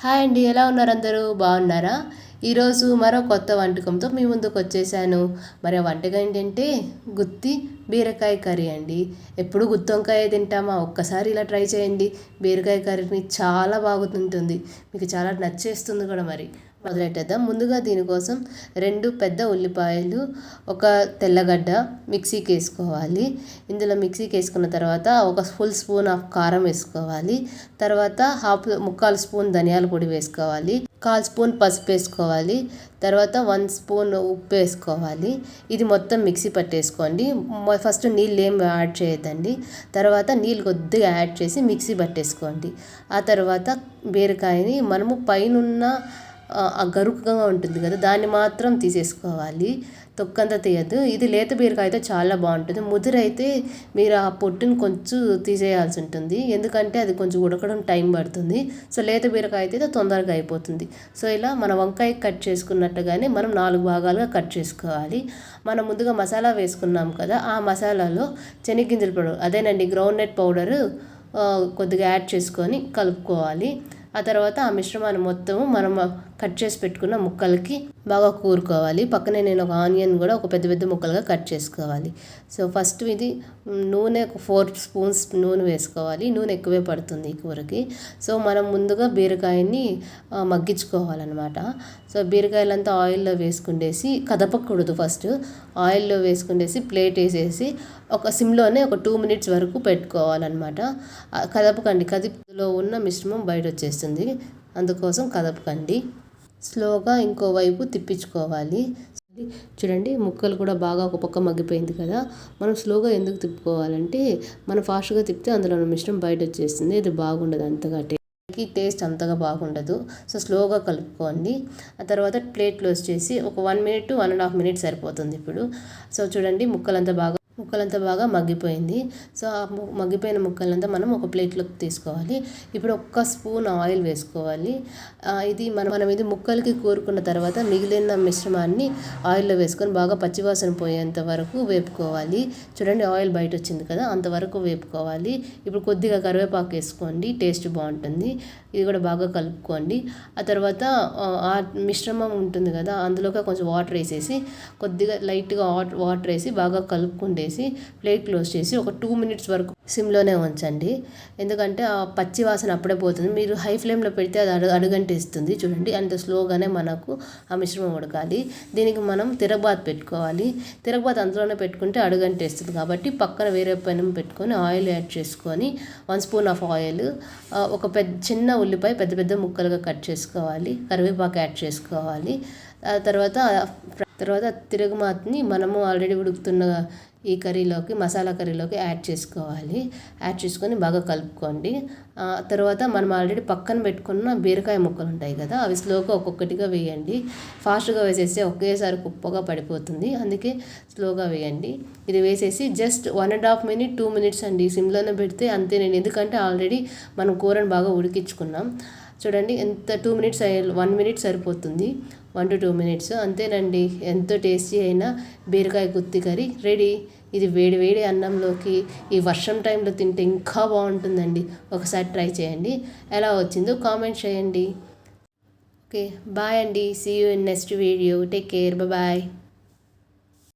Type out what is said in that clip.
Hi అండి ఎలా ఉన్నారు అందరూ? బాగున్నారా? ఈరోజు మరో కొత్త వంటకంతో మీ ముందుకు వచ్చేసాను. మరి ఆ వంటకం ఏంటంటే గుత్తి బీరకాయ కర్రీ అండి. ఎప్పుడు గుత్తి వంకాయ తింటామా? ఒక్కసారి ఇలా ట్రై చేయండి. బీరకాయ కర్రీని చాలా బాగుంటుంది. మీకు చాలా నచ్చేస్తుంది కూడా మరి. మొదలెట్టేద్దాం. ముందుగా దీనికోసం రెండు పెద్ద ఉల్లిపాయలు ఒక తెల్లగడ్డ మిక్సీకి వేసుకోవాలి ఇందులో మిక్సీకి వేసుకున్న తర్వాత ఒక ఫుల్ స్పూన్ ఆఫ్ కారం వేసుకోవాలి. తర్వాత హాఫ్ ముక్కాలు స్పూన్ ధనియాల పొడి వేసుకోవాలి. కాల్ స్పూన్ పసుపు వేసుకోవాలి. తర్వాత వన్ స్పూన్ ఉప్పు వేసుకోవాలి. ఇది మొత్తం మిక్సీ పట్టేసుకోండి. ఫస్ట్ నీళ్ళు ఏం యాడ్ చేయొద్దండి. తర్వాత నీళ్ళు కొద్దిగా యాడ్ చేసి మిక్సీ పట్టేసుకోండి. ఆ తర్వాత బీరకాయని మనము పైనున్న ఆ గరుకుగా ఉంటుంది కదా దాన్ని మాత్రం తీసేసుకోవాలి. తొక్కంతా తీయద్దు. ఇది లేత బీరకాయ అయితే చాలా బాగుంటుంది. ముదురైతే మీరు ఆ పొట్టును కొంచెం తీసేయాల్సి ఉంటుంది. ఎందుకంటే అది కొంచెం ఉడకడం టైం పడుతుంది. సో లేత బీరకాయ అయితే తొందరగా అయిపోతుంది. సో ఇలా మన వంకాయ కట్ చేసుకున్నట్టుగానే మనం నాలుగు భాగాలుగా కట్ చేసుకోవాలి. మనం ముందుగా మసాలా వేసుకున్నాం కదా ఆ మసాలాలో శనగగింజల పౌడర్ అదేనండి గ్రౌండ్ నట్ పౌడరు కొద్దిగా యాడ్ చేసుకొని కలుపుకోవాలి. ఆ తర్వాత ఆ మిశ్రమాన్ని మొత్తము మనం కట్ చేసి పెట్టుకున్న ముక్కలకి బాగా కూరుకోవాలి. పక్కనే నేను ఒక ఆనియన్ కూడా ఒక పెద్ద పెద్ద ముక్కలుగా కట్ చేసుకోవాలి. సో ఫస్ట్ ఇది నూనె ఒక ఫోర్ స్పూన్స్ నూనె వేసుకోవాలి. నూనె ఎక్కువే పడుతుంది ఈ కూరకి. సో మనం ముందుగా బీరకాయని మగ్గించుకోవాలన్నమాట. సో బీరకాయలంతా ఆయిల్లో వేసుకుండేసి కదపకూడదు ఫస్ట్. ఆయిల్లో వేసుకుండేసి ప్లేట్ వేసేసి ఒక సిమ్లోనే ఒక టూ మినిట్స్ వరకు పెట్టుకోవాలన్నమాట. కదపకండి. కదిపులో ఉన్న మిశ్రమం బయట వచ్చేస్తుంది అందుకోసం కదపకండి. స్లోగా ఇంకోవైపు తిప్పించుకోవాలి. చూడండి ముక్కలు కూడా బాగా ఒక పక్క మగ్గిపోయింది కదా. మనం స్లోగా ఎందుకు తిప్పుకోవాలంటే మనం ఫాస్ట్గా తిప్పితే అందులో మిశ్రమం బయట వచ్చేస్తుంది. ఇది బాగుండదు అంతగా. టేస్ట్ అంతగా బాగుండదు. సో స్లోగా కలుపుకోండి. ఆ తర్వాత ప్లేట్లో వచ్చేసి ఒక one minute one and half minute సరిపోతుంది ఇప్పుడు. సో చూడండి ముక్కలంతా బాగా ముక్కలంతా బాగా మగ్గిపోయింది. సో ఆ మగ్గిపోయిన ముక్కలంతా మనం ఒక ప్లేట్లోకి తీసుకోవాలి. ఇప్పుడు ఒక్క స్పూన్ ఆయిల్ వేసుకోవాలి. ఇది మనం మనం ఇది ముక్కలకి కూరుకున్న తర్వాత మిగిలిన మిశ్రమాన్ని ఆయిల్లో వేసుకొని బాగా పచ్చివాసన పోయేంత వరకు వేపుకోవాలి. చూడండి ఆయిల్ బయట వచ్చింది కదా అంతవరకు వేపుకోవాలి. ఇప్పుడు కొద్దిగా కరివేపాకు వేసుకోండి టేస్ట్ బాగుంటుంది. ఇది కూడా బాగా కలుపుకోండి. ఆ తర్వాత ఆ మిశ్రమం ఉంటుంది కదా అందులోకి కొంచెం వాటర్ వేసేసి కొద్దిగా లైట్గా వాటర్ వేసి బాగా కలుపుకుండేసి చేసి ప్లేట్ క్లోజ్ చేసి ఒక టూ మినిట్స్ వరకు సిమ్లోనే ఉంచండి. ఎందుకంటే ఆ పచ్చి వాసన అప్పుడే పోతుంది. మీరు హై ఫ్లేమ్లో పెడితే అది అడుగు అడుగంటేస్తుంది. చూడండి అంత స్లోగానే మనకు ఆ మిశ్రమం ఉడకాలి. దీనికి మనం తిరగబాత్ పెట్టుకోవాలి. తిరగబాత్ అందులోనే పెట్టుకుంటే అడుగంటేస్తుంది. కాబట్టి పక్కన వేరే పెనం పెట్టుకొని ఆయిల్ యాడ్ చేసుకొని వన్ స్పూన్ ఆఫ్ ఆయిల్ ఒక పెద్ద చిన్న ఉల్లిపాయ పెద్ద పెద్ద ముక్కలుగా కట్ చేసుకోవాలి. కరివేపాకు యాడ్ చేసుకోవాలి. తర్వాత తర్వాత తిరుగుమాతని మనము ఆల్రెడీ ఉడుకుతున్న ఈ కర్రీలోకి మసాలా కర్రీలోకి యాడ్ చేసుకోవాలి. యాడ్ చేసుకొని బాగా కలుపుకోండి. తర్వాత మనం ఆల్రెడీ పక్కన పెట్టుకున్న బీరకాయ ముక్కలు ఉంటాయి కదా అవి స్లోగా ఒక్కొక్కటిగా వేయండి. ఫాస్ట్గా వేసేస్తే ఒకేసారి కుప్పగా పడిపోతుంది. అందుకే స్లోగా వేయండి. ఇది వేసేసి just one and half minute two minutes అండి. సిమ్లోనే పెడితే అంతేనండి. ఎందుకంటే ఆల్రెడీ మనం కూరని బాగా ఉడికించుకున్నాం. చూడండి ఎంత టూ మినిట్స్ వన్ మినిట్ సరిపోతుంది. వన్ టు టూ మినిట్స్ అంతేనండి ఎంతో టేస్టీ అయిన బీరకాయ గుత్తి కర్రీ రెడీ ఇది వేడి వేడి అన్నంలోకి ఈ వర్షం టైంలో తింటే ఇంకా బాగుంటుందండి. ఒకసారి ట్రై చేయండి. ఎలా వచ్చిందో కామెంట్ చేయండి. ఓకే బాయ్ అండి. See you in next video take care bye